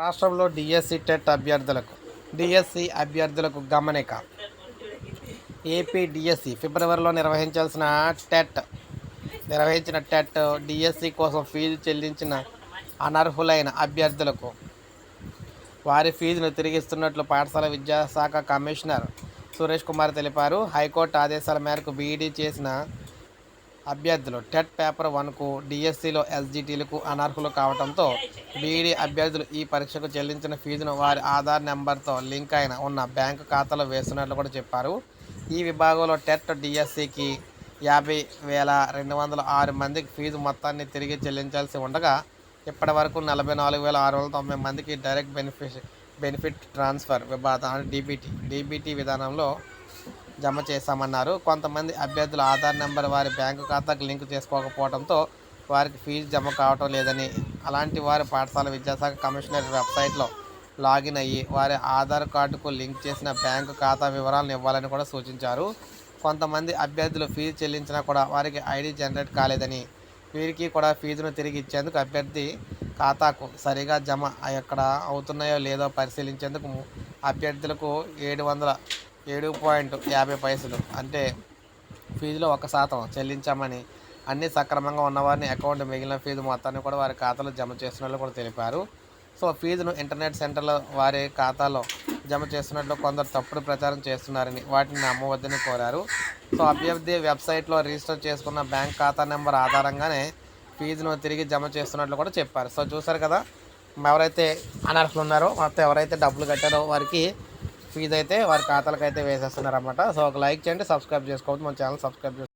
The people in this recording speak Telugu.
రాష్ట్రంలో డిఎస్సి టెట్ అభ్యర్థులకు డిఎస్సి అభ్యర్థులకు గమనిక. ఏపీ డిఎస్సి ఫిబ్రవరిలో నిర్వహించాల్సిన టెట్ నిర్వహించిన టెట్ డిఎస్సి కోసం ఫీజు చెల్లించిన అనర్హులైన అభ్యర్థులకు వారి ఫీజును తిరిగిస్తున్నట్లు పాఠశాల విద్యాశాఖ కమిషనర్ సురేష్ కుమార్ తెలిపారు. హైకోర్టు ఆదేశాల మేరకు బీఈడీ చేసిన అభ్యర్థులు. టెట్ పేపర్ వన్కు డిఎస్సిలో ఎస్జిటీలకు అనర్హులు కావడంతో బీఈడీ అభ్యర్థులు ఈ పరీక్షకు చెల్లించిన ఫీజును వారి ఆధార్ నెంబర్తో లింక్ అయిన ఉన్న బ్యాంకు ఖాతాలో వేస్తున్నట్లు కూడా చెప్పారు. ఈ విభాగంలో టెట్ డిఎస్సికి యాభై వేల రెండు వందల ఆరు మందికి ఫీజు మొత్తాన్ని తిరిగి చెల్లించాల్సి ఉండగా ఇప్పటి వరకు నలభై నాలుగు వేల ఆరు వందల తొంభై మందికి డైరెక్ట్ బెనిఫిట్ బెనిఫిట్ ట్రాన్స్ఫర్ విభాగం డీబీటీ డీబీటీ విధానంలో జమ చేశామన్నారు కొంతమంది అభ్యర్థుల ఆధార్ నెంబర్ వారి బ్యాంకు ఖాతాకు లింక్ చేసుకోకపోవడంతో వారికి ఫీజు జమ కావటం లేదని అలాంటి వారి పాఠశాల విద్యాశాఖ కమిషనర్ వెబ్సైట్లో లాగిన్ అయ్యి వారి ఆధార్ కార్డుకు లింక్ చేసిన బ్యాంకు ఖాతా వివరాలను ఇవ్వాలని కూడా సూచించారు. కొంతమంది అభ్యర్థులు ఫీజు చెల్లించినా కూడా వారికి ఐడి జనరేట్ కాలేదని వీరికి కూడా ఫీజును తిరిగి ఇచ్చేందుకు అభ్యర్థి ఖాతాకు సరిగా జమ ఎక్కడ అవుతున్నాయో లేదో పరిశీలించేందుకు అభ్యర్థులకు ఏడు వందల ఏడు పాయింట్ యాభై పైసలు. అంటే ఫీజులో ఒక శాతం చెల్లించామని అన్ని సక్రమంగా ఉన్నవారిని అకౌంట్ మిగిలిన ఫీజు మొత్తాన్ని కూడా వారి ఖాతాలో జమ చేస్తున్నట్లు కూడా తెలిపారు. సో ఫీజును ఇంటర్నెట్ సెంటర్లో వారి ఖాతాలో జమ చేస్తున్నట్లు కొందరు తప్పుడు ప్రచారం చేస్తున్నారని వాటిని నమ్మవద్దని కోరారు. సో అభ్యర్థి వెబ్సైట్లో రిజిస్టర్ చేసుకున్న బ్యాంక్ ఖాతా నెంబర్ ఆధారంగానే ఫీజును తిరిగి జమ చేస్తున్నట్లు కూడా చెప్పారు. సో చూసారు కదా ఎవరైతే అనర్హులు ఉన్నారో మొత్తం ఎవరైతే డబ్బులు కట్టారో వారికి ఫీజు అయితే వారి ఖాతాలకు అయితే వేసేస్తున్నారన్నమాట. సో ఒక లైక్ చేయండి సబ్స్క్రైబ్ చేసుకోవద్దు మన ఛానల్ సబ్స్క్రైబ్